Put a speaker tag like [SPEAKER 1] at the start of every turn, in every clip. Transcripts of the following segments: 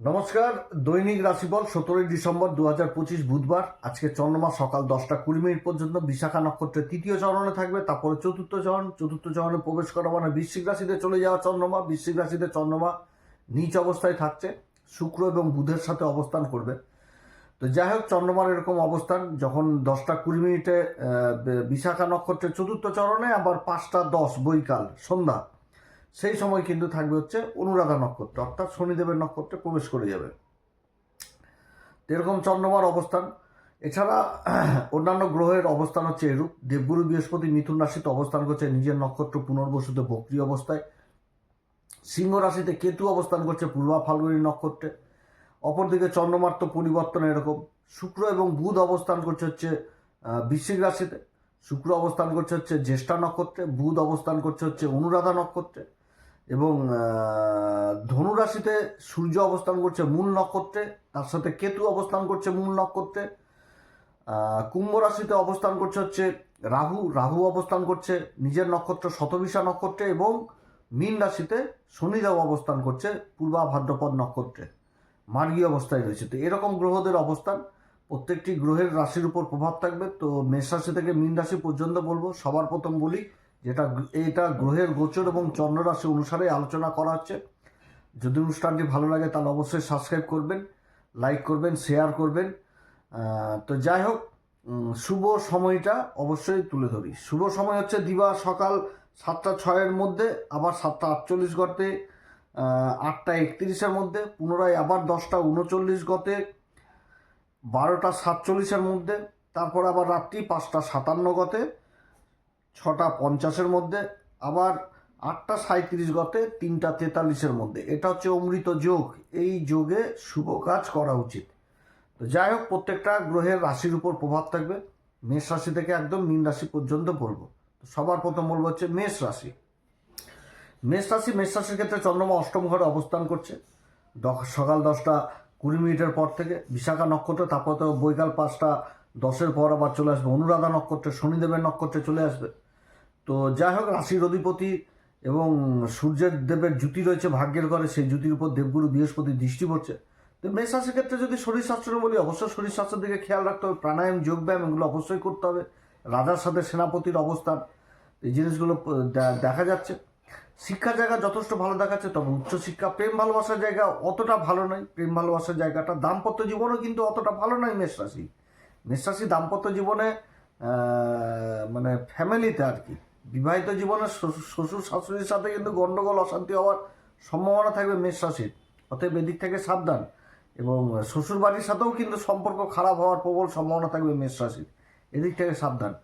[SPEAKER 1] নমস্কার, দৈনিক রাশিফল সতেরোই ডিসেম্বর দু হাজার পঁচিশ বুধবার। আজকে চন্দ্রমা সকাল দশটা কুড়ি মিনিট পর্যন্ত। বিশাখা নক্ষত্রের তৃতীয় চরণে থাকবে, তারপরে চতুর্থ চরণ। চতুর্থ চরণে প্রবেশ করা মানে বৃশ্চিক রাশিতে চলে যাওয়া চন্দ্রমা। বৃশ্চিক রাশিতে চন্দ্রমা নিচ অবস্থায় থাকছে। শুক্র এবং বুধের সাথে অবস্থান করবে। তো যাই হোক, চন্দ্রমার এরকম অবস্থান। যখন দশটা কুড়ি মিনিটে বিশাখা নক্ষত্রের চতুর্থ চরণে, আবার পাঁচটা দশ বৈকাল, সন্ধ্যা। সেই সময় কিন্তু থাকবে হচ্ছে অনুরাধা নক্ষত্র, অর্থাৎ শনিদেবের নক্ষত্রে প্রবেশ করে যাবে। এরকম চন্দ্রমার অবস্থান, এছাড়া অন্যান্য গ্রহের অবস্থান হচ্ছে এরূপ। দেবগুরু, বৃহস্পতি, মিথুন রাশিতে অবস্থান করছে নিজের নক্ষত্র পুনর্বসুতে বক্রি অবস্থায়। সিংহ রাশিতে কেতু অবস্থান করছে পূর্বা ফাল্গুনী নক্ষত্রে। অপরদিকে চন্দ্রমার তো পরিবর্তন এরকম। শুক্র এবং বুধ অবস্থান করছে হচ্ছে বৃশ্চিক রাশিতে। শুক্র অবস্থান করছে হচ্ছে জ্যেষ্ঠা নক্ষত্রে, বুধ অবস্থান করছে হচ্ছে অনুরাধা নক্ষত্রে। এবং আহ, ধনু রাশিতে সূর্য অবস্থান করছে মূল নক্ষত্রে তার সাথে কেতু অবস্থান করছে মূল নক্ষত্রে কুম্ভ রাশিতে অবস্থান করছে হচ্ছে রাহু রাহু অবস্থান করছে নিজের নক্ষত্র শতবিশা নক্ষত্রে এবং মীন রাশিতে শনিদেব অবস্থান করছে পূর্বা ভাদ্রপদ নক্ষত্রে। মার্গী অবস্থায় রয়েছে। তো এরকম গ্রহদের অবস্থান প্রত্যেকটি গ্রহের রাশির উপর প্রভাব থাকবে। তো মেষ রাশি থেকে মীন রাশি পর্যন্ত বলব। সবার প্রথম বলি যেটা এটা গ্রহের গোচর এবং চন্দ্র রাশি অনুসারে আলোচনা করা হচ্ছে। যদি অনুষ্ঠানটি ভালো লাগে তাহলে অবশ্যই সাবস্ক্রাইব করবেন লাইক করবেন শেয়ার করবেন। তো যাই হোক শুভ সময়টা অবশ্যই তুলে ধরি। শুভ সময় হচ্ছে দিবা সকাল সাতটা ছয়ের মধ্যে, আবার সাতটা আটচল্লিশ গতে আটটা একত্রিশের মধ্যে, পুনরায় আবার দশটা উনচল্লিশ গতে, বারোটা সাতচল্লিশের মধ্যে, তারপর আবার রাত্রি পাঁচটা সাতান্ন গতে ছটা পঞ্চাশের মধ্যে, আবার আটটা সাঁত্রিশ গতে, তিনটা তেতাল্লিশের মধ্যে। এটা হচ্ছে অমৃত যোগ। এই যোগে শুভ কাজ করা উচিত। তো যাই হোক, প্রত্যেকটা গ্রহের রাশির উপর প্রভাব থাকবে। মেষ রাশি থেকে একদম মীন রাশি পর্যন্ত বলব তো সবার প্রথম বলব হচ্ছে মেষ রাশি। মেষ রাশি, মেষ রাশির ক্ষেত্রে চন্দ্রমা অষ্টম ঘরে অবস্থান করছে। সকাল দশটা কুড়ি মিনিটের পর থেকে বিশাখা নক্ষত্র, তারপর তো বৈকাল পাঁচটা দশের পর আবার চলে আসবে। অনুরাধা নক্ষত্রে শনিদেবের নক্ষত্রে চলে আসবে। তো যাই হোক, রাশির অধিপতি এবং সূর্যের দেবের জুতি রয়েছে ভাগ্যের ঘরে, সেই জুতির উপর দেবগুরু বৃহস্পতি দৃষ্টি পড়ছে। তো মেষ রাশির ক্ষেত্রে যদি শরীর স্বাস্থ্য বলি, অবশ্যই শরীর স্বাস্থ্যের দিকে খেয়াল রাখতে হবে। প্রাণায়াম যোগব্যায়াম এগুলো অবশ্যই করতে হবে। রাজার সাথে সেনাপতির অবস্থান, এই জিনিসগুলো দেখা যাচ্ছে। শিক্ষার জায়গা যথেষ্ট ভালো দেখাচ্ছে, তবে উচ্চশিক্ষা প্রেম ভালোবাসার জায়গা অতটা ভালো নয়। প্রেম ভালোবাসার জায়গাটা দাম্পত্য জীবনও কিন্তু অতটা ভালো নয় মেষ রাশি। রাশি দাম্পত্য জীবনে মানে ফ্যামিলিতে আর কি। বিবাহিত জীবনে শ্বশুর শাশুড়ির সাথে কিন্তু গন্ডগোল, অশান্তি হওয়ার সম্ভাবনা থাকবে মেষ অতএব এদিক থেকে সাবধান। এবং শ্বশুর বাড়ির সাথেও কিন্তু সম্পর্ক খারাপ হওয়ার প্রবল সম্ভাবনা থাকবে মেষ এদিক থেকে সাবধান।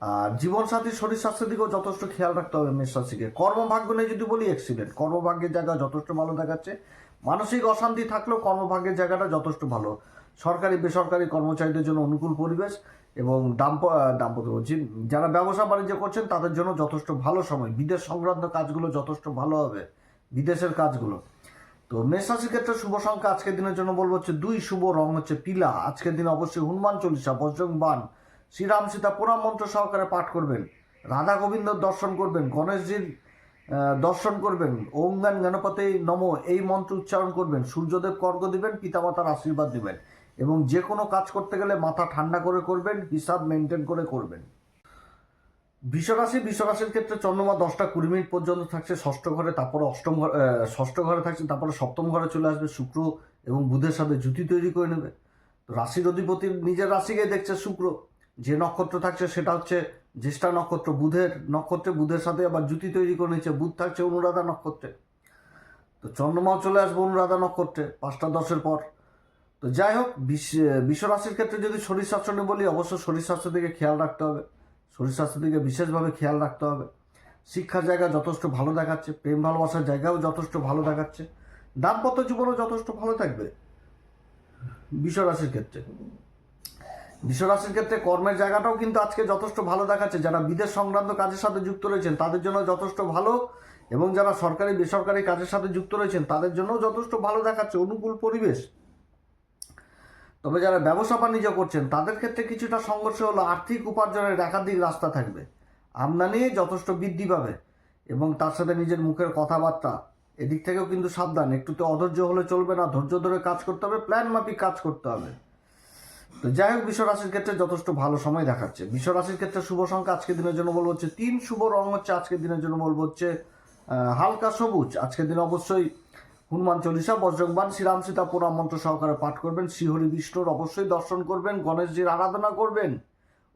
[SPEAKER 1] আর জীবনসাথীর শরীর স্বাস্থ্যের দিকেও যথেষ্ট খেয়াল রাখতে হবে মেষ কর্মভাগ্য নিয়ে যদি বলি এক্সিডেন্ট কর্মভাগ্যের জায়গা যথেষ্ট ভালো দেখাচ্ছে। মানসিক অশান্তি থাকলেও কর্মভাগ্যের জায়গাটা যথেষ্ট ভালো। সরকারি, বেসরকারি কর্মচারীদের জন্য অনুকূল পরিবেশ এবং দাম্প, দাম্পত্য বলছি, যারা ব্যবসা বাণিজ্য করছেন তাদের জন্য যথেষ্ট ভালো সময়। বিদেশ সংক্রান্ত কাজগুলো যথেষ্ট ভালো হবে, বিদেশের কাজগুলো। তো মেষ রাশির ক্ষেত্রে শুভ সংখ্যা আজকের দিনের জন্য বলব হচ্ছে দুই, শুভ রং হচ্ছে পিলা। আজকের দিন অবশ্যই হনুমান চল্লিশা বজ্রং বান শ্রীরাম সীতা পুরাম মন্ত্র সহকারে পাঠ করবেন, রাধা গোবিন্দর দর্শন করবেন, গণেশজির দর্শন করবেন, ওম জ্ঞান গণপতি নম, এই মন্ত্র উচ্চারণ করবেন, সূর্যদেব কর্গ দিবেন, পিতামাতার আশীর্বাদ দিবেন। এবং যে কোনো কাজ করতে গেলে মাথা ঠান্ডা করে করবেন, হিসাব মেনটেন করে করবেন। বিশ্বরাশি বিশ্বরাশির ক্ষেত্রে চন্দ্রমা দশটা কুড়ি মিনিট পর্যন্ত থাকছে, ষষ্ঠ ঘরে, তারপরে অষ্টম ঘরে ষষ্ঠ ঘরে থাকছে, তারপরে সপ্তম ঘরে চলে আসবে শুক্র এবং বুধের সাথে জুতি তৈরি করে নেবে। রাশির অধিপতির নিজের রাশিকে দেখছে শুক্র, যে নক্ষত্র থাকছে সেটা হচ্ছে জ্যেষ্ঠা নক্ষত্র, বুধের নক্ষত্রে বুধের সাথে আবার জুতি তৈরি করে নিচ্ছে, বুধ থাকছে অনুরাধা নক্ষত্রে। তো চন্দ্রমাও চলে আসবে অনুরাধা নক্ষত্রে, পাঁচটা দশের পর। তো যাই হোক বিশ্ব- বিশ্বরাশির ক্ষেত্রে যদি শরীর স্বাস্থ্য নিয়ে বলি অবশ্য শরীর স্বাস্থ্য দিকে খেয়াল রাখতে হবে। শরীর স্বাস্থ্য দিকে বিশেষভাবে খেয়াল রাখতে হবে। শিক্ষার জায়গা যথেষ্ট ভালো দেখাচ্ছে, প্রেম ভালোবাসার জায়গাও যথেষ্ট ভালো দেখাচ্ছে, দাম্পত্য জীবনও যথেষ্ট ভালো থাকবে বিশ্বরাশির ক্ষেত্রে। বিশ্বরাশির ক্ষেত্রে কর্মের জায়গাটাও কিন্তু আজকে যথেষ্ট ভালো দেখাচ্ছে। যারা বিদেশ সংক্রান্ত কাজের সাথে যুক্ত রয়েছেন, তাদের জন্য যথেষ্ট ভালো এবং যারা সরকারি, বেসরকারি কাজের সাথে যুক্ত রয়েছেন, তাদের জন্য যথেষ্ট ভালো দেখাচ্ছে। অনুকূল পরিবেশ তবে যারা ব্যবসা বাণিজ্য করছেন, তাদের ক্ষেত্রে কিছুটা সংঘর্ষ হলো আর্থিক উপার্জনের একাধিক রাস্তা থাকবে। আমদানি যথেষ্ট বৃদ্ধি পাবে এবং তার সাথে নিজের মুখের কথাবার্তা, এদিক থেকেও কিন্তু সাবধান। একটু তো অধৈর্য হলে চলবে না, ধৈর্য ধরে কাজ করতে হবে, প্ল্যান মাফিক কাজ করতে হবে। তো যাই হোক বিশ্ব রাশির ক্ষেত্রে যথেষ্ট ভালো সময় দেখাচ্ছে। বিশ্ব রাশির ক্ষেত্রে শুভ সংখ্যা আজকের দিনের জন্য বলব হচ্ছে তিন, শুভ রং হচ্ছে আজকের দিনের জন্য বলব হচ্ছে হালকা সবুজ। আজকের দিন অবশ্যই হনুমান চল্লিশা বজ্রকবান শ্রীরাম সীতা পুরাণ মন্ত্র সহকারে পাঠ করবেন। শ্রীহরি বিষ্ণুর অবশ্যই দর্শন করবেন। গণেশজির আরাধনা করবেন।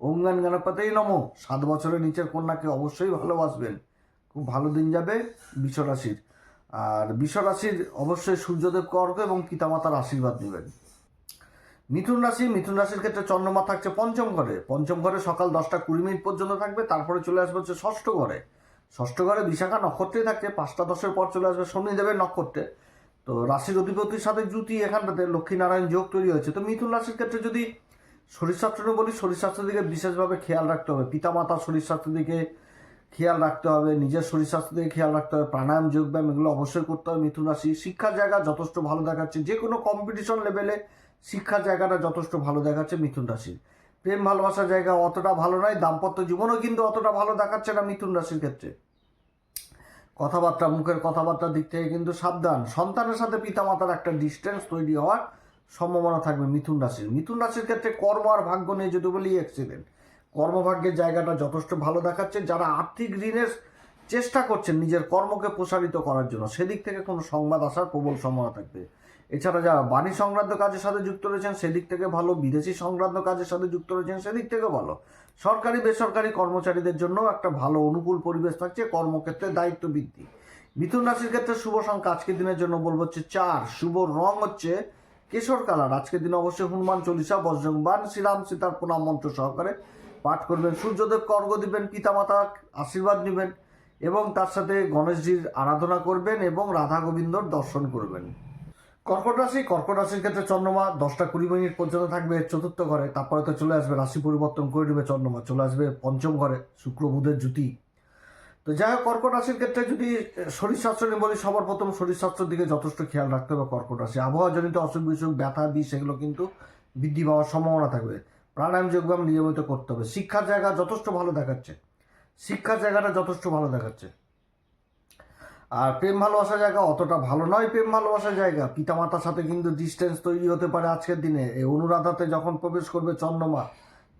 [SPEAKER 1] ওম জ্ঞান গণপতেই নম। সাত বছরের নিচের কন্যাকে অবশ্যই ভালোবাসবেন। খুব ভালো দিন যাবে বিশ্ব রাশির আর বিশ্ব রাশির অবশ্যই সূর্যদেব কর্ক এবং পিতামাতার আশীর্বাদ নেবেন। মিথুন রাশি, মিথুন রাশির ক্ষেত্রে চন্দ্রমা থাকছে পঞ্চম ঘরে। পঞ্চম ঘরে সকাল দশটা কুড়ি মিনিট পর্যন্ত থাকবে। তারপরে চলে আসবে হচ্ছে ষষ্ঠ ঘরে। ষষ্ঠ ঘরে বিশাখা নক্ষত্রেই থাকছে পাঁচটা দশের পর চলে আসবে শনিদেবের নক্ষত্রে তো রাশির অধিপতির সাথে জুতি এখানটাতে, লক্ষ্মীনারায়ণ যোগ তৈরি হয়েছে। তো মিথুন রাশির ক্ষেত্রে যদি শরীর স্বাস্থ্য বলি, শরীর স্বাস্থ্যের দিকে বিশেষভাবে খেয়াল রাখতে হবে। পিতামাতার শরীর স্বাস্থ্যের দিকে খেয়াল রাখতে হবে, নিজের শরীর স্বাস্থ্য দিকে খেয়াল রাখতে হবে, প্রাণায়াম যোগব্যায়াম এগুলো অবশ্যই করতে হবে মিথুন রাশি। শিক্ষার জায়গা যথেষ্ট ভালো দেখাচ্ছে যে কোনো কম্পিটিশন লেভেলে শিক্ষার জায়গাটা যথেষ্ট ভালো দেখাচ্ছে মিথুন রাশির। প্রেম ভালোবাসার জায়গা অতটা ভালো নয়, দাম্পত্য জীবনও কিন্তু অতটা ভালো দেখাচ্ছে না মিথুন রাশির ক্ষেত্রে। কথাবার্তা, মুখের কথাবার্তার দিক থেকে কিন্তু সাবধান। সন্তানের সাথে পিতামাতার একটা ডিস্টেন্স তৈরি হওয়ার সম্ভাবনা থাকবে মিথুন রাশির। মিথুন রাশির ক্ষেত্রে কর্ম আর ভাগ্য নিয়ে যদি বলি অ্যাক্সিডেন্ট কর্মভাগ্যের জায়গাটা যথেষ্ট ভালো দেখাচ্ছে, যারা আর্থিক ঋণের চেষ্টা করছেন নিজের কর্মকে প্রসারিত করার জন্য, সেদিক থেকে কোনো সংবাদ আসার প্রবল সম্ভাবনা থাকবে। এছাড়া যারা বাণী সংক্রান্ত কাজের সাথে যুক্ত রয়েছেন, সেদিক থেকে ভালো। বিদেশি সংক্রান্ত কাজের সাথে যুক্ত রয়েছেন, সেদিক থেকে ভালো। সরকারি, বেসরকারি কর্মচারীদের জন্য একটা ভালো, অনুকূল পরিবেশ থাকছে, কর্মক্ষেত্রে দায়িত্ব বৃদ্ধি মিথুন রাশির ক্ষেত্রে শুভ সংখ্যা আজকের দিনের জন্য বলব হচ্ছে চার। শুভ রং হচ্ছে কেশর কালার। আজকের দিনে অবশ্যই হনুমান চল্লিশা বজ্রংবান শ্রীরাম সীতার প্রণাম মন্ত্র সহকারে পাঠ করবেন। সূর্যদেব অর্ঘ্য দিবেন, পিতামাতা আশীর্বাদ নেবেন এবং তার সাথে গণেশজির আরাধনা করবেন এবং রাধা গোবিন্দর দর্শন করবেন। কর্কট রাশি, কর্কট রাশির ক্ষেত্রে চন্দ্রমা দশটা কুড়ি মিনিট পর্যন্ত থাকবে চতুর্থ ঘরে, তারপরে তো চলে আসবে রাশি পরিবর্তন করে নেবে চন্দ্রমা, চলে আসবে পঞ্চম ঘরে, শুক্র বুধের জুতি তো যাই হোক, কর্কট রাশির ক্ষেত্রে যদি শরীর স্বাস্থ্য নিয়ে বলি, সবার প্রথম শরীর স্বাস্থ্যের দিকে যথেষ্ট খেয়াল রাখতে হবে কর্কট রাশি। আবহাওয়াজনিত অসুখ বিসুখ, ব্যথা, বিষ, এগুলো কিন্তু বৃদ্ধি পাওয়ার সম্ভাবনা থাকবে। প্রাণায়াম, যোগব্যায়াম নিয়মিত করতে হবে। শিক্ষার জায়গা যথেষ্ট ভালো দেখাচ্ছে। শিক্ষার জায়গাটা যথেষ্ট ভালো দেখাচ্ছে। আর প্রেম ভালোবাসার জায়গা অতটা ভালো নয় প্রেম ভালোবাসার জায়গা। পিতামাতার সাথে কিন্তু ডিস্টেন্স তৈরি হতে পারে আজকের দিনে। এই অনুরাধাতে যখন প্রবেশ করবে চন্দ্রমা,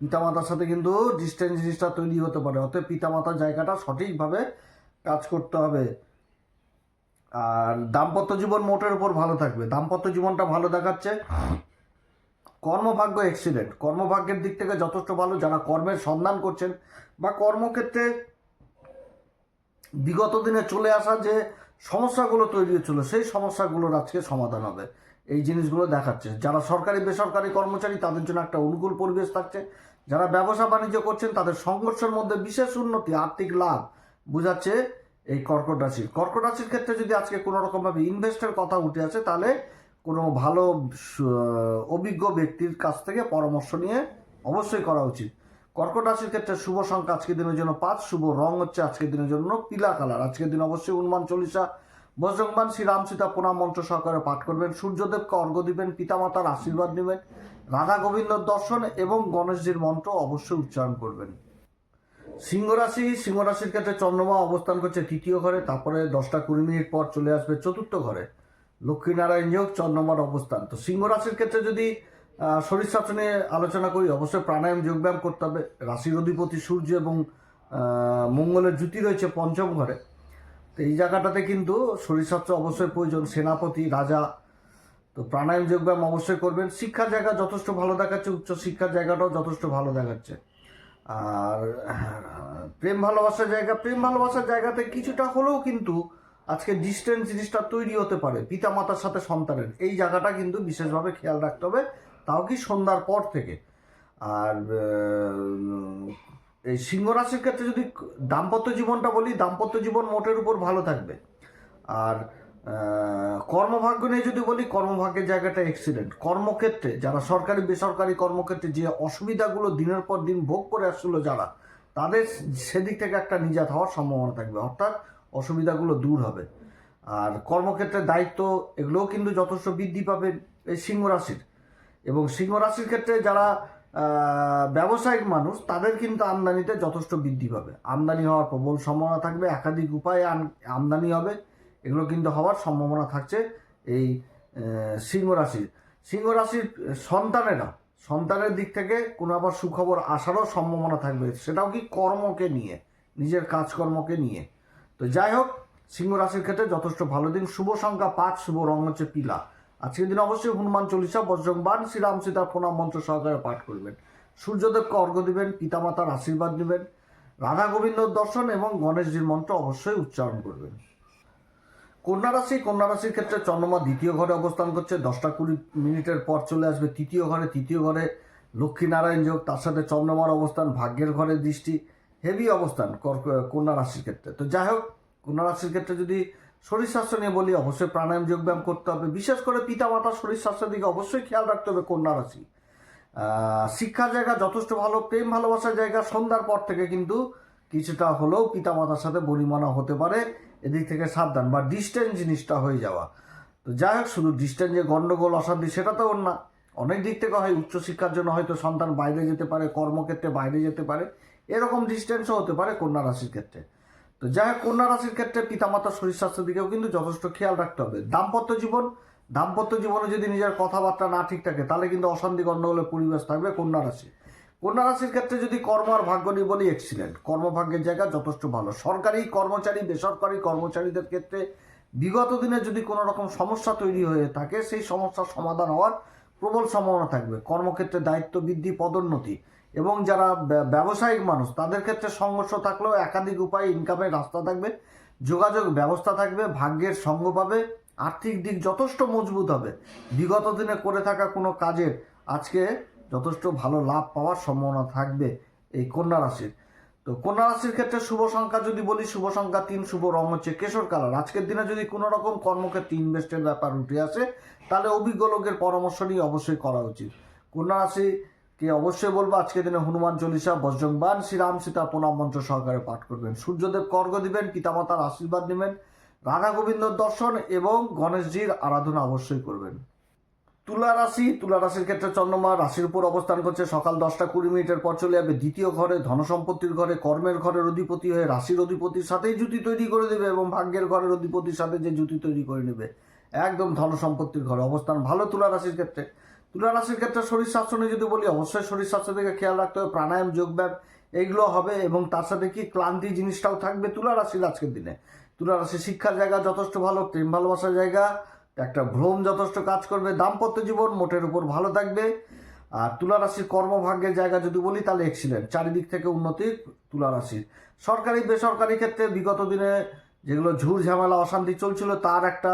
[SPEAKER 1] পিতামাতার সাথে কিন্তু ডিস্টেন্স জিনিসটা তৈরি হতে পারে। অতএব পিতামাতার জায়গাটা সঠিকভাবে কাজ করতে হবে। আর দাম্পত্য জীবন মোটের উপর ভালো থাকবে। দাম্পত্য জীবনটা ভালো দেখাচ্ছে। কর্মভাগ্য এক্সিলেন্ট কর্মভাগ্যের দিক থেকে যথেষ্ট ভালো। যারা কর্মের সন্ধান করছেন বা কর্মক্ষেত্রে বিগত দিনে চলে আসা যে সমস্যাগুলো তৈরি হচ্ছিল সেই সমস্যাগুলোর আজকে সমাধান হবে। এই জিনিসগুলো দেখাচ্ছে। যারা সরকারি, বেসরকারি কর্মচারী, তাদের জন্য একটা অনুকূল পরিবেশ থাকছে। যারা ব্যবসা বাণিজ্য করছেন, তাদের সংঘর্ষের মধ্যে বিশেষ উন্নতি, আর্থিক লাভ বোঝাচ্ছে এই কর্কট রাশির কর্কট রাশির ক্ষেত্রে যদি আজকে কোনো রকমভাবে ইনভেস্টের কথা উঠে আসে, তাহলে কোনো ভালো অভিজ্ঞ ব্যক্তির কাছ থেকে পরামর্শ নিয়ে অবশ্যই করা উচিত। কর্কট রাশির ক্ষেত্রে শুভ সংখ্যা আজকের দিনের জন্য পাঁচ, শুভ রং হচ্ছে আজকের দিনের জন্য পিলা কালার। আজকের দিন অবশ্যই হনুমান চল্লিশা বজ্রংবান শ্রীরাম সীতা প্রণাম মন্ত্র সহকারে পাঠ করবেন। সূর্যদেবকে অর্ঘ্য দিবেন, পিতামাতার আশীর্বাদ নেবেন, রাধা গোবিন্দর দর্শন এবং গণেশজির মন্ত্র অবশ্যই উচ্চারণ করবেন। সিংহ রাশি, সিংহ রাশির ক্ষেত্রে চন্দ্রমা অবস্থান করছে তৃতীয় ঘরে, তারপরে দশটা কুড়ি মিনিট পর চলে আসবে চতুর্থ ঘরে। লক্ষ্মীনারায়ণ যোগ, চন্দ্রমার অবস্থান। তো সিংহ রাশির ক্ষেত্রে যদি আহ, শরীর স্বাস্থ্য নিয়ে আলোচনা করি। অবশ্যই প্রাণায়াম যোগব্যায়াম করতে হবে। রাশির অধিপতি সূর্য এবং মঙ্গলের জুতি রয়েছে পঞ্চম ঘরে। তো এই জায়গাটাতে কিন্তু শরীর স্বাস্থ্য অবশ্যই প্রয়োজন। সেনাপতি রাজা তো প্রাণায়াম যোগব্যায়াম অবশ্যই করবেন। শিক্ষার জায়গা যথেষ্ট ভালো দেখাচ্ছে উচ্চ শিক্ষার জায়গাটাও যথেষ্ট ভালো দেখাচ্ছে। আর প্রেম ভালোবাসার জায়গা প্রেম ভালোবাসার জায়গাতে কিছুটা হলেও কিন্তু আজকে ডিস্টেন্স জিনিসটা তৈরি হতে পারে। পিতা মাতার সাথে সন্তানের। এই জায়গাটা কিন্তু বিশেষভাবে খেয়াল রাখতে হবে। তাও কি সন্ধ্যার পর থেকে? আর এই সিংহ রাশির ক্ষেত্রে যদি দাম্পত্য জীবনটা বলি, দাম্পত্য জীবন মোটের উপর ভালো থাকবে। আর কর্মভাগ্য নিয়ে যদি বলি, কর্মভাগ্যের জায়গাটা এক্সিডেন্ট কর্মক্ষেত্রে, যারা সরকারি, বেসরকারি কর্মক্ষেত্রে যে অসুবিধাগুলো দিনের পর দিন ভোগ করে আসছিল যারা, তাদের সেদিক থেকে একটা নিজাত হওয়ার সম্ভাবনা থাকবে। অর্থাৎ অসুবিধাগুলো দূর হবে। আর কর্মক্ষেত্রে দায়িত্ব, এগুলোও কিন্তু যথেষ্ট বৃদ্ধি পাবে এই সিংহ রাশির। এবং সিংহ রাশির ক্ষেত্রে যারা ব্যবসায়িক মানুষ, তাদের কিন্তু আমদানিতে যথেষ্ট বৃদ্ধি পাবে। আমদানি হওয়ার প্রবল সম্ভাবনা থাকবে, একাধিক উপায়ে আমদানি হবে। এগুলো কিন্তু হওয়ার সম্ভাবনা থাকছে এই সিংহ রাশির। সিংহ রাশির সন্তানেরা, সন্তানের দিক থেকে কোনো আবার সুখবর আসারও সম্ভাবনা থাকবে। সেটাও কি কর্মকে নিয়ে, নিজের কাজকর্মকে নিয়ে? তো যাই হোক, সিংহ রাশির ক্ষেত্রে যথেষ্ট ভালো দিন। শুভ সংখ্যা পাঁচ, শুভ রং হচ্ছে পিলা। আজকের দিন অবশ্যই হনুমান চল্লিশা বজ্রংবান শ্রীরাম সীতার প্রণাম মন্ত্র সহকারে পাঠ করবেন। সূর্যদেবকে অর্ঘ্য দিবেন, পিতামাতার আশীর্বাদ নেবেন রাধা গোবিন্দর দর্শন এবং গণেশজির মন্ত্র অবশ্যই উচ্চারণ করবেন। কন্যা রাশি, কন্যা রাশির ক্ষেত্রে চন্দ্রমা দ্বিতীয় ঘরে অবস্থান করছে, দশটা কুড়ি মিনিটের পর চলে আসবে তৃতীয় ঘরে। তৃতীয় ঘরে লক্ষ্মীনারায়ণ যোগ, তার সাথে চন্দ্রমার অবস্থান, ভাগ্যের ঘরে দৃষ্টি, হেভি অবস্থান কন্যা রাশির ক্ষেত্রে। তো যাই হোক, কন্যা রাশির ক্ষেত্রে যদি শরীর স্বাস্থ্য নিয়ে বলি, অবশ্যই প্রাণায়াম, যোগব্যায়াম করতে হবে। বিশেষ করে পিতা মাতার শরীর স্বাস্থ্যের দিকে অবশ্যই খেয়াল রাখতে হবে কন্যা রাশি। শিক্ষার জায়গা যথেষ্ট ভালো, প্রেম, ভালোবাসার জায়গা সন্ধ্যার পর থেকে কিন্তু কিছুটা হলেও পিতামাতার সাথে বলিমানা হতে পারে, এদিক থেকে সাবধান বা ডিস্টেন্স জিনিসটা হয়ে যাওয়া। তো যাই হোক, শুধু ডিস্টেন্স যে গণ্ডগোল অশান্তি, সেটা তো না অনেক দিক থেকে হয় উচ্চশিক্ষার জন্য হয়তো সন্তান বাইরে যেতে পারে, কর্মক্ষেত্রে বাইরে যেতে পারে, এরকম ডিস্টেন্সও হতে পারে কন্যা রাশির ক্ষেত্রে। তো যাই হোক, কন্যা রাশির ক্ষেত্রে পিতামাতার শরীর স্বাস্থ্যের দিকেও কিন্তু যথেষ্ট খেয়াল রাখতে হবে। দাম্পত্য জীবন, দাম্পত্য জীবনে যদি নিজের কথাবার্তা না ঠিক থাকে, তাহলে কিন্তু অশান্তি গণ্ডগোলের পরিবেশ থাকবে কন্যা রাশি। কন্যা রাশির ক্ষেত্রে যদি কর্ম আর ভাগ্য নিয়ে বলি এক্সিলেন্ট কর্মভাগ্যের জায়গা যথেষ্ট ভালো। সরকারি কর্মচারী, বেসরকারি কর্মচারীদের ক্ষেত্রে বিগত দিনে যদি কোনো রকম সমস্যা তৈরি হয়ে থাকে, সেই সমস্যার সমাধান হওয়ার প্রবল সম্ভাবনা থাকবে। কর্মক্ষেত্রে দায়িত্ব বৃদ্ধি, পদোন্নতি। এবং যারা ব্যবসায়িক মানুষ, তাদের ক্ষেত্রে সংঘর্ষ থাকলেও একাধিক উপায়ে ইনকামের রাস্তা থাকবে, যোগাযোগ ব্যবস্থা থাকবে, ভাগ্যের সঙ্গ পাবে, আর্থিক দিক যথেষ্ট মজবুত হবে। বিগত দিনে করে থাকা কোনো কাজের আজকে যথেষ্ট ভালো লাভ পাওয়ার সম্ভাবনা থাকবে এই কন্যা রাশির। তো কন্যা রাশির ক্ষেত্রে শুভ সংখ্যা যদি বলি, শুভ সংখ্যা তিন, শুভ রং হচ্ছে কেশর কালার। আজকের দিনে যদি কোনো রকম কর্মক্ষেত্রে ইনভেস্টের ব্যাপার উঠে আসে, তাহলে অভিজ্ঞ লোকের পরামর্শ নিয়ে অবশ্যই করা উচিত। কন্যা রাশিকে অবশ্যই বলব আজকে দিনে হনুমান চল্লিশা বজ্রংবান শ্রীরাম সীতা প্রণাম মন্ত্র সহকারে পাঠ করবেন। সূর্যদেব কর্গ দিবেন, পিতামাতার আশীর্বাদ নেবেন, রাধা গোবিন্দর দর্শন এবং গণেশজির আরাধনা অবশ্যই করবেন। তুলা রাশি, তুলা রাশির ক্ষেত্রে চন্দ্রমা রাশির উপর অবস্থান করছে। সকাল দশটা কুড়ি মিনিটের পর চলে যাবে দ্বিতীয় ঘরে, ধনসম্পত্তির ঘরে, কর্মের ঘরের অধিপতি হয়ে রাশির অধিপতির সাথেই জুতি তৈরি করে দেবে এবং ভাগ্যের ঘরের অধিপতির সাথে যে জুতি তৈরি করে নেবে, একদম ধনসম্পত্তির ঘরে অবস্থান। ভালো তুলা রাশির ক্ষেত্রে তুলা রাশির ক্ষেত্রে শরীর স্বাস্থ্য নিয়ে যদি বলি, অবশ্যই শরীর স্বাস্থ্য দিকে খেয়াল রাখতে হবে, প্রাণায়াম, যোগব্যায়াম, এইগুলো হবে এবং তার সাথে কি ক্লান্তি জিনিসটাও থাকবে তুলা রাশির আজকের দিনে। তুলা রাশি শিক্ষার জায়গা যথেষ্ট ভালো, প্রেম ভালোবাসার জায়গা, একটা ভ্রম যথেষ্ট কাজ করবে, দাম্পত্য জীবন মোটের উপর ভালো থাকবে। আর তুলা রাশির কর্মভাগ্যের জায়গা যদি বলি, তাহলে এক্সিলেন্ট চারিদিক থেকে উন্নতি তুলা রাশির সরকারি, বেসরকারি ক্ষেত্রে বিগত দিনে যেগুলো ঝুর ঝামেলা, অশান্তি চলছিল, তার একটা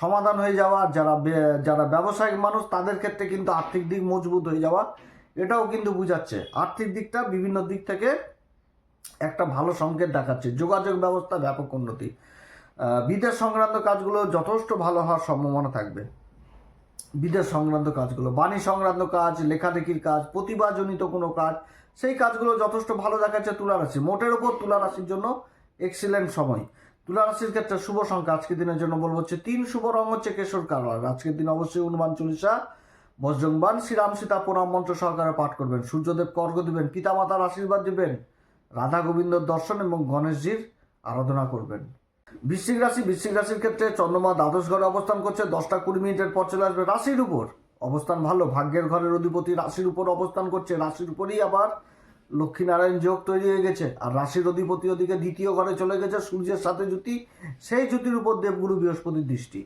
[SPEAKER 1] সমাধান হয়ে যাওয়া, যারা যারা ব্যবসায়িক মানুষ, তাদের ক্ষেত্রে কিন্তু আর্থিক দিক মজবুত হয়ে যাওয়া, এটাও কিন্তু বুঝাচ্ছে। আর্থিক দিকটা বিভিন্ন দিক থেকে একটা ভালো সংকেত দেখাচ্ছে। যোগাযোগ ব্যবস্থা ব্যাপক উন্নতি। বিদেশ সংক্রান্ত কাজগুলো যথেষ্ট ভালো হওয়ার সম্ভাবনা থাকবে। বিদেশ সংক্রান্ত কাজগুলো, বাণী সংক্রান্ত কাজ, লেখালেখির কাজ, প্রতিভাজনিত কোনো কাজ, সেই কাজগুলো যথেষ্ট ভালো দেখাচ্ছে তুলা রাশি মোটের ওপর তুলা রাশির জন্য এক্সিলেন্ট সময়। তুলা রাশির ক্ষেত্রে শুভ সংখ্যা আজকের দিনের জন্য বলব হচ্ছে তিন শুভ রং হচ্ছে কেশর কালার আজকের দিন অবশ্যই হনুমান চল্লিশা বজ্রংবান শ্রীরাম সীতা প্রণাম মন্ত্র সহকারে পাঠ করবেন। সূর্যদেব কর্গ দিবেন, পিতামাতার আশীর্বাদ দিবেন, রাধা গোবিন্দর দর্শন এবং গণেশজির আরাধনা করবেন। বৃশ্চিক রাশি, বৃশ্চিক রাশির ক্ষেত্রে চন্দ্রমা দ্বাদশ ঘরে অবস্থান করছে, দশটা কুড়ি মিনিটের পর চলে আসবে রাশির উপর। অবস্থান ভালো, ভাগ্যের ঘরের অধিপতি রাশির উপর অবস্থান করছে, রাশির উপরেই আবার লক্ষ্মীনারায়ণ যোগ তৈরি হয়ে গেছে, আর রাশির অধিপতি ওদিকে দ্বিতীয় ঘরে চলে গেছে, সূর্যের সাথে জুতি সেই জুতির উপর দেবগুরু বৃহস্পতির দৃষ্টি।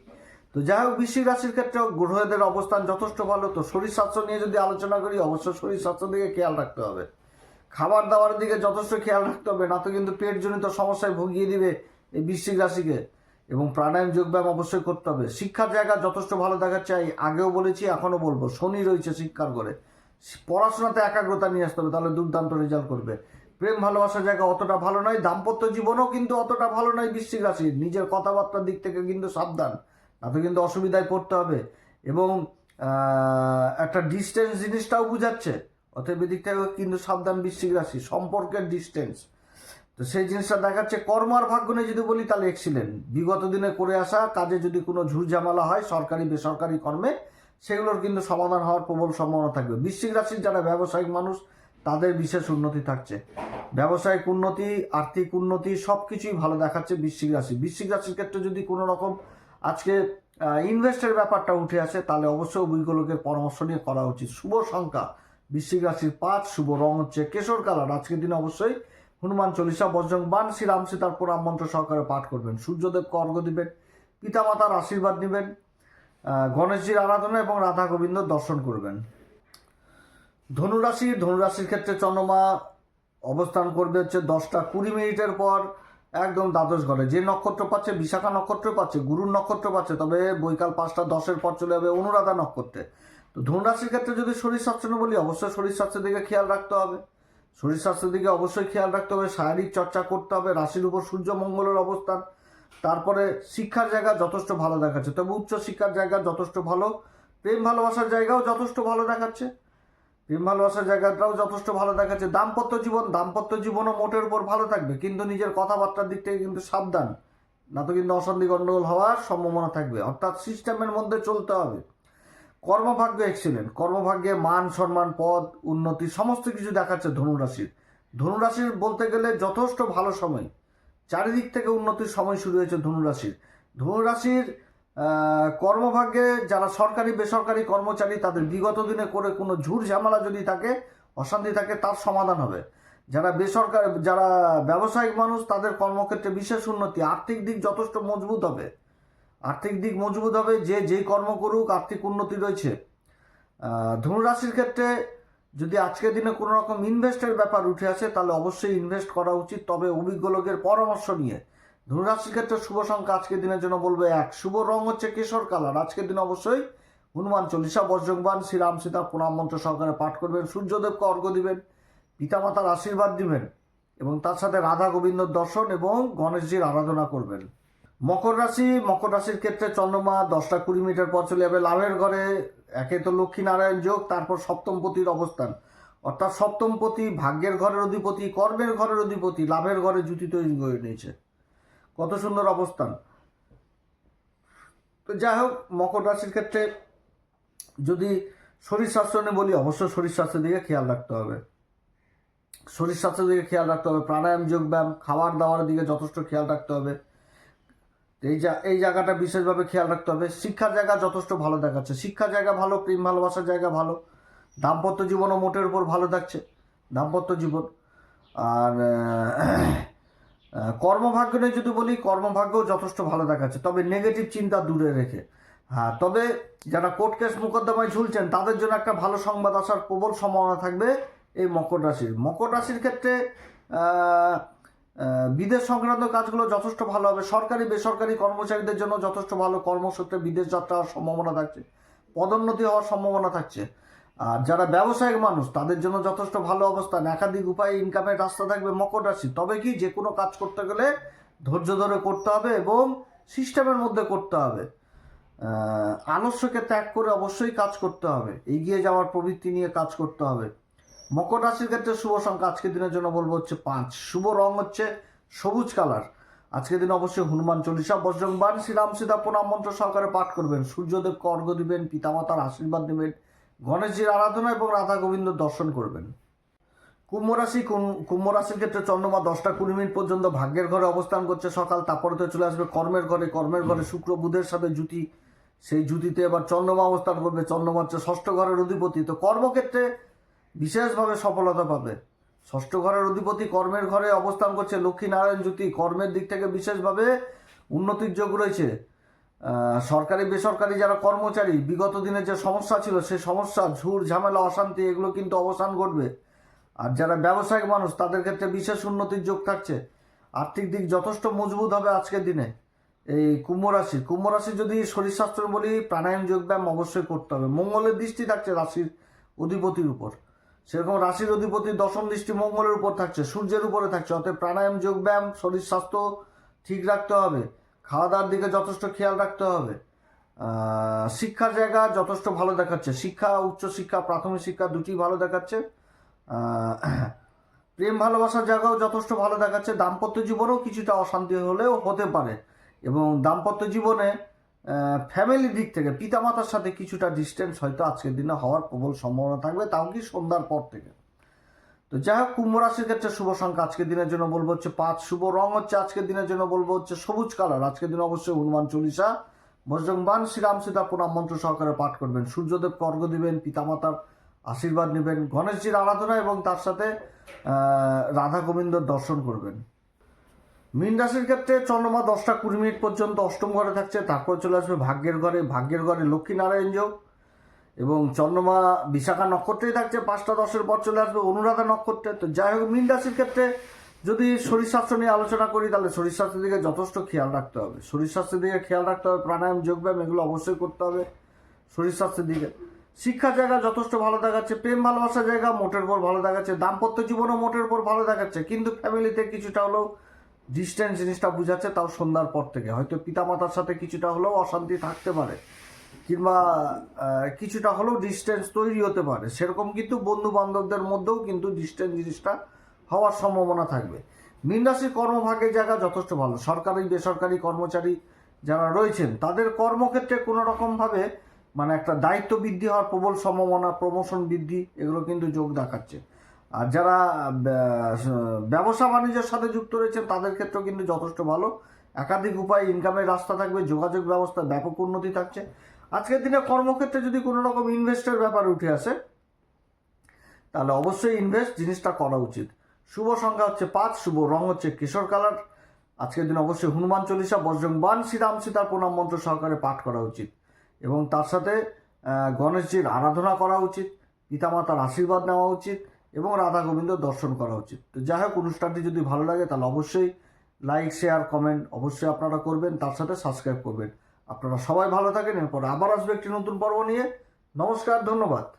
[SPEAKER 1] তো যাই হোক, বৃশ্চিক রাশির ক্ষেত্রে গ্রহদের অবস্থান যথেষ্ট ভালো। তো শরীর স্বাস্থ্য নিয়ে যদি আলোচনা করি অবশ্যই শরীর স্বাস্থ্যের দিকে খেয়াল রাখতে হবে। খাবার দাবারের দিকে যথেষ্ট খেয়াল রাখতে হবে, না তো কিন্তু পেটজনিত সমস্যায় ভুগিয়ে দিবে এই বৃশ্চিক রাশিকে। এবং প্রাণায়াম, যোগব্যায়াম অবশ্যই করতে হবে। শিক্ষার জায়গা যথেষ্ট ভালো দেখাচ্ছে আগেও বলেছি, এখনও বলব, শনি রয়েছে শিক্ষার করে পড়াশোনাতে একাগ্রতা নিয়ে আসতে হবে, তাহলে দুর্দান্ত রেজাল্ট করবে। প্রেম ভালোবাসার জায়গা অতটা ভালো নয়, দাম্পত্য জীবনও কিন্তু অতটা ভালো নয় বৃশ্চিক রাশির। নিজের কথাবার্তার দিক থেকে কিন্তু সাবধান তাতে কিন্তু অসুবিধায় পড়তে হবে। এবং একটা ডিস্টেন্স জিনিসটাও বুঝাচ্ছে, অতএব এদিক থেকে কিন্তু সাবধান বৃশ্চিক রাশি, সম্পর্কের ডিস্টেন্স তো সেই জিনিসটা দেখাচ্ছে, কর্ম আর ভাগ্য নিয়ে যদি বলি, তাহলে এক্সিলেন্ট বিগত দিনে করে আসা কাজে যদি কোনো ঝুরঝামেলা হয় সরকারি বেসরকারি কর্মে সেগুলোর কিন্তু সমাধান হওয়ার প্রবল সম্ভাবনা থাকবে। বৃশ্চিক রাশির যারা ব্যবসায়িক মানুষ, তাদের বিশেষ উন্নতি থাকছে। ব্যবসায়িক উন্নতি, আর্থিক উন্নতি সব কিছুই ভালো দেখাচ্ছে বৃশ্চিক রাশি। বৃশ্চিক রাশির ক্ষেত্রে যদি কোনো রকম আজকে ইনভেস্টের ব্যাপারটা উঠে আসে, তাহলে অবশ্যই অভিজ্ঞলোকের পরামর্শ নিয়ে করা উচিত। শুভ সংখ্যা। বৃশ্চিক রাশির পাঁচ, শুভ রং হচ্ছে কেশর কালার। আজকের দিনে অবশ্যই হনুমান চল্লিশা, বজ্রং বান শ্রীরাম সীতার প্রণাম মন্ত্র সহকারে পাঠ করবেন। সূর্যদেবকে অর্ঘ্য দিবেন, পিতামাতার আশীর্বাদ নেবেন। গণেশজির আরাধনা এবং রাধা গোবিন্দ দর্শন করবেন। ধনুরাশি, ধনুরাশির ক্ষেত্রে চন্দ্রমা অবস্থান করবে হচ্ছে দশটা কুড়ি মিনিটের পর একদম দ্বাদশ ঘরে। যে নক্ষত্র পাচ্ছে বিশাখা নক্ষত্র পাচ্ছে, গুরুর নক্ষত্র পাচ্ছে, তবে বৈকাল পাঁচটা, দশের পর চলে যাবে অনুরাধা নক্ষত্রে। তো ধনুরাশির ক্ষেত্রে যদি শরীর স্বাস্থ্য বলি, অবশ্যই শরীর স্বাস্থ্যের দিকে খেয়াল রাখতে হবে। শরীর স্বাস্থ্যের দিকে অবশ্যই খেয়াল রাখতে হবে, শারীরিক চর্চা করতে হবে, রাশির উপর সূর্য মঙ্গলের অবস্থান। তারপরে শিক্ষার জায়গা যথেষ্ট ভালো দেখাচ্ছে। তবে উচ্চ শিক্ষার জায়গা যথেষ্ট ভালো, প্রেম ভালোবাসার জায়গাও যথেষ্ট ভালো দেখাচ্ছে। প্রেম ভালোবাসার জায়গাটাও যথেষ্ট ভালো দেখাচ্ছে। দাম্পত্য জীবন, দাম্পত্য জীবনও মোটের উপর ভালো থাকবে, কিন্তু নিজের কথাবার্তার দিক থেকে কিন্তু সাবধান। না তো কিন্তু অশান্তি গণ্ডগোল হওয়ার সম্ভাবনা থাকবে। অর্থাৎ সিস্টেমের মধ্যে চলতে হবে। কর্মভাগ্য এক্সিলেন্ট কর্মভাগ্যে মান, সম্মান, পদ, উন্নতি, সমস্ত কিছু দেখাচ্ছে ধনুরাশির। ধনুরাশির বলতে গেলে যথেষ্ট ভালো সময়। চারিদিক থেকে উন্নতির সময় শুরু হয়েছে ধনুরাশির ধনুরাশির কর্মভাগ্যে যারা সরকারি, বেসরকারি কর্মচারী, তাদের বিগত দিনে করে কোনো ঝুট ঝামেলা যদি থাকে, অশান্তি থাকে, তার সমাধান হবে। যারা বেসরকারি, যারা ব্যবসায়িক মানুষ, তাদের কর্মক্ষেত্রে বিশেষ উন্নতি। আর্থিক দিক যথেষ্ট মজবুত হবে। আর্থিক দিক মজবুত হবে যে, যেই কর্ম করুক, আর্থিক উন্নতি রয়েছে। ধনুরাশির ক্ষেত্রে যদি আজকের দিনে কোনো রকম ইনভেস্টের ব্যাপার উঠে আসে, তাহলে অবশ্যই ইনভেস্ট করা উচিত। তবে অভিজ্ঞ লোকের পরামর্শ নিয়ে। ধনুরাশির ক্ষেত্রে শুভ সংখ্যা আজকের দিনের জন্য বলব এক। শুভ রং হচ্ছে কেশর কালার। আজকের দিন অবশ্যই হনুমান চল্লিশা, বজ্রংবান, শ্রীরাম সীতা, প্রণাম মন্ত্র সহকারে পাঠ করবেন, সূর্যদেবকে অর্ঘ্য দিবেন, পিতামাতার আশীর্বাদ দিবেন এবং তার সাথে রাধা গোবিন্দর দর্শন এবং গণেশজির আরাধনা করবেন। মকর রাশি, মকর রাশির ক্ষেত্রে চন্দ্রমা দশটা কুড়ি মিটার পর চলে যাবে লাভের ঘরে। একে তো লক্ষ্মীনারায়ণ যোগ, তারপর সপ্তমপতির অবস্থান। অর্থাৎ সপ্তমপতি ভাগ্যের ঘরের অধিপতি, কর্মের ঘরের অধিপতি, লাভের ঘরে জুতি তৈরি করে নিয়েছে। কত সুন্দর অবস্থান। তো যাই হোক, মকর রাশির ক্ষেত্রে যদি শরীর স্বাস্থ্য নিয়ে বলি, অবশ্যই শরীর স্বাস্থ্যের দিকে খেয়াল রাখতে হবে। শরীর স্বাস্থ্যের দিকে খেয়াল রাখতে হবে। প্রাণায়াম, যোগব্যায়াম খাবার দাবারের দিকে যথেষ্ট খেয়াল রাখতে হবে। এই যা এই জায়গাটা বিশেষভাবে খেয়াল রাখতে হবে। শিক্ষার জায়গা যথেষ্ট ভালো দেখাচ্ছে। শিক্ষার জায়গা ভালো, প্রেম ভালোবাসার জায়গা ভালো। দাম্পত্য জীবনও মোটের উপর ভালো থাকছে, দাম্পত্য জীবন। আর কর্মভাগ্য নিয়ে যদি বলি, কর্মভাগ্যও যথেষ্ট ভালো দেখাচ্ছে। তবে নেগেটিভ চিন্তা দূরে রেখে। হ্যাঁ তবে যারা কোর্ট কেস মোকদ্দমায় ঝুলছেন, তাদের জন্য একটা ভালো সংবাদ আসার প্রবল সম্ভাবনা থাকবে এই মকর রাশির। মকর রাশির ক্ষেত্রে বিদেশ সংক্রান্ত কাজগুলো যথেষ্ট ভালো হবে। সরকারি, বেসরকারি কর্মচারীদের জন্য যথেষ্ট ভালো কর্মসূত্রে বিদেশ যাত্রা হওয়ার সম্ভাবনা থাকছে। পদোন্নতি হওয়ার সম্ভাবনা থাকছে। আর যারা ব্যবসায়িক মানুষ, তাদের জন্য যথেষ্ট ভালো অবস্থান। একাধিক উপায়ে ইনকামের রাস্তা থাকবে মকর রাশি। তবে কি যে কোনো কাজ করতে গেলে ধৈর্য ধরে করতে হবে এবং সিস্টেমের মধ্যে করতে হবে। আলস্যকে ত্যাগ করে অবশ্যই কাজ করতে হবে। এগিয়ে যাওয়ার প্রবৃত্তি নিয়ে কাজ করতে হবে। মকর রাশির ক্ষেত্রে শুভ সংখ্যা আজকের দিনের জন্য বলব হচ্ছে পাঁচ। শুভ রং হচ্ছে সবুজ কালার। আজকের দিন অবশ্যই হনুমান চল্লিশা বজ্রংবান শ্রীরাম সীতা প্রণাম মন্ত্র সহকারে পাঠ করবেন। সূর্যদেবকে অর্ঘ্য দিবেন, পিতামাতার আশীর্বাদ নেবেন, গণেশজির আরাধনা এবং রাধা গোবিন্দ দর্শন করবেন। কুম্ভ রাশি কুম্ভ রাশির ক্ষেত্রে চন্দ্রমা দশটা কুড়ি মিনিট পর্যন্ত ভাগ্যের ঘরে অবস্থান করছে সকাল, তারপরে তো চলে আসবে কর্মের ঘরে। কর্মের ঘরে শুক্র, বুধের সাথে জুতি সেই জুতিতে এবার চন্দ্রমা অবস্থান করবে। চন্দ্রমা হচ্ছে ষষ্ঠ ঘরের অধিপতি। তো কর্মক্ষেত্রে বিশেষভাবে সফলতা পাবে। ষষ্ঠ ঘরের অধিপতি কর্মের ঘরে অবস্থান করছে লক্ষ্মীনারায়ণ জ্যোতি। কর্মের দিক থেকে বিশেষভাবে উন্নতির যোগ রয়েছে। সরকারি, বেসরকারি যারা কর্মচারী, বিগত দিনে যে সমস্যা ছিল সেই সমস্যা ঝুর ঝামেলা, অশান্তি, এগুলো কিন্তু অবসান ঘটবে। আর যারা ব্যবসায়িক মানুষ, তাদের ক্ষেত্রে বিশেষ উন্নতির যোগ থাকছে। আর্থিক দিক যথেষ্ট মজবুত হবে আজকের দিনে। এই কুম্ভ রাশি কুম্ভ রাশি যদি শরীর স্বাস্থ্য বলি, প্রাণায়াম যোগব্যায়াম অবশ্যই করতে হবে। মঙ্গলের দৃষ্টি থাকছে রাশির অধিপতির উপর। সেরকম রাশির অধিপতি দশম দৃষ্টি মঙ্গলের উপর থাকছে, সূর্যের উপরে থাকছে, অতএব প্রাণায়াম, যোগব্যায়াম, শরীর স্বাস্থ্য ঠিক রাখতে হবে খাওয়া দাওয়ার দিকে যথেষ্ট খেয়াল রাখতে হবে। শিক্ষার জায়গা যথেষ্ট ভালো দেখাচ্ছে, শিক্ষা, উচ্চ শিক্ষা, প্রাথমিক শিক্ষা দুটি ভালো দেখাচ্ছে। প্রেম, ভালোবাসার জায়গাও যথেষ্ট ভালো দেখাচ্ছে, দাম্পত্য জীবনেও কিছুটা অশান্তি হলেও হতে পারে এবং দাম্পত্য জীবনে ফ্যামিলির দিক থেকে, পিতামাতার সাথে কিছুটা ডিস্টেন্স হয়তো আজকের দিনে হওয়ার প্রবল সম্ভাবনা থাকবে, তাও কি সন্ধ্যার পর থেকে? তো যাই হোক, কুম্ভ রাশির ক্ষেত্রে শুভ সংখ্যা আজকের দিনের জন্য বলব হচ্ছে পাঁচ, শুভ রং হচ্ছে আজকের দিনের জন্য বলব হচ্ছে সবুজ কালার আজকের দিন অবশ্যই হনুমান চল্লিশা বজ্রংবান শ্রীরাম সীতা প্রণাম মন্ত্র সহকারে পাঠ করবেন, সূর্যদেব কর্গ দিবেন, পিতামাতার আশীর্বাদ নেবেন, গণেশজির আরাধনা এবং তার সাথে রাধা গোবিন্দর দর্শন করবেন। মীন রাশির ক্ষেত্রে চন্দ্রমা দশটা কুড়ি মিনিট পর্যন্ত অষ্টম ঘরে থাকছে, তারপর চলে আসবে ভাগ্যের ঘরে। ভাগ্যের ঘরে লক্ষ্মীনারায়ণ যোগ এবং চন্দ্রমা বিশাখা নক্ষত্রেই থাকছে, পাঁচটা দশের পর চলে আসবে অনুরাধা নক্ষত্রে। তো যাই হোক, মীন রাশির ক্ষেত্রে যদি শরীর স্বাস্থ্য নিয়ে আলোচনা করি, তাহলে শরীর স্বাস্থ্যের দিকে যথেষ্ট খেয়াল রাখতে হবে। শরীর স্বাস্থ্যের দিকে খেয়াল রাখতে হবে, প্রাণায়াম যোগব্যায়াম এগুলো অবশ্যই করতে হবে শরীর স্বাস্থ্যের দিকে। শিক্ষার জায়গা যথেষ্ট ভালো দেখাচ্ছে, প্রেম ভালোবাসার জায়গা মোটের উপর ভালো দেখাচ্ছে, দাম্পত্য জীবনও মোটের উপর ভালো দেখাচ্ছে, কিন্তু ফ্যামিলিতে কিছুটা হলেও ডিস্টেন্স জিনিসটা বুঝাচ্ছে তাও সন্ধ্যার পর থেকে। হয়তো পিতামাতার সাথে কিছুটা হলেও অশান্তি থাকতে পারে, কিংবা কিছুটা হলেও ডিস্টেন্স তৈরি হতে পারে। সেরকম কিন্তু বন্ধু বান্ধবদের মধ্যেও কিন্তু ডিস্টেন্স জিনিসটা হওয়ার সম্ভাবনা থাকবে। মীন রাশির কর্মভাগের জায়গা যথেষ্ট ভালো। সরকারি, বেসরকারি কর্মচারী যারা রয়েছেন, তাদের কর্মক্ষেত্রে কোনো রকমভাবে মানে একটা দায়িত্ব বৃদ্ধি হওয়ার প্রবল সম্ভাবনা প্রমোশন বৃদ্ধি, এগুলো কিন্তু যোগ দেখাচ্ছে। আর যারা ব্যবসা বাণিজ্যের সাথে যুক্ত রয়েছেন, তাদের ক্ষেত্রেও কিন্তু যথেষ্ট ভালো। একাধিক উপায় ইনকামের রাস্তা থাকবে, যোগাযোগ ব্যবস্থা ব্যাপক উন্নতি থাকছে। আজকের দিনে কর্মক্ষেত্রে যদি কোনো রকম ইনভেস্টের ব্যাপার উঠে আসে, তাহলে অবশ্যই ইনভেস্ট জিনিসটা করা উচিত। শুভ সংখ্যা হচ্ছে পাঁচ, শুভ রং হচ্ছে কিশোর কালার। আজকের দিন অবশ্যই হনুমান চল্লিশা, বজ্রং বান শ্রীরাম সীতার প্রণাম মন্ত্র সহকারে পাঠ করা উচিত। এবং তার সাথে গণেশজির আরাধনা করা উচিত। পিতামাতার আশীর্বাদ নেওয়া উচিত। এবং রাধা গোবিন্দ দর্শন করা উচিত। তো যাই হোক, অনুষ্ঠানটি যদি ভালো লাগে, তাহলে অবশ্যই লাইক শেয়ার কমেন্ট অবশ্যই আপনারা করবেন, তার সাথে সাবস্ক্রাইব করবেন। আপনারা সবাই ভালো থাকেন, এরপর আবার আসবে একটি নতুন পর্ব নিয়ে। নমস্কার, ধন্যবাদ।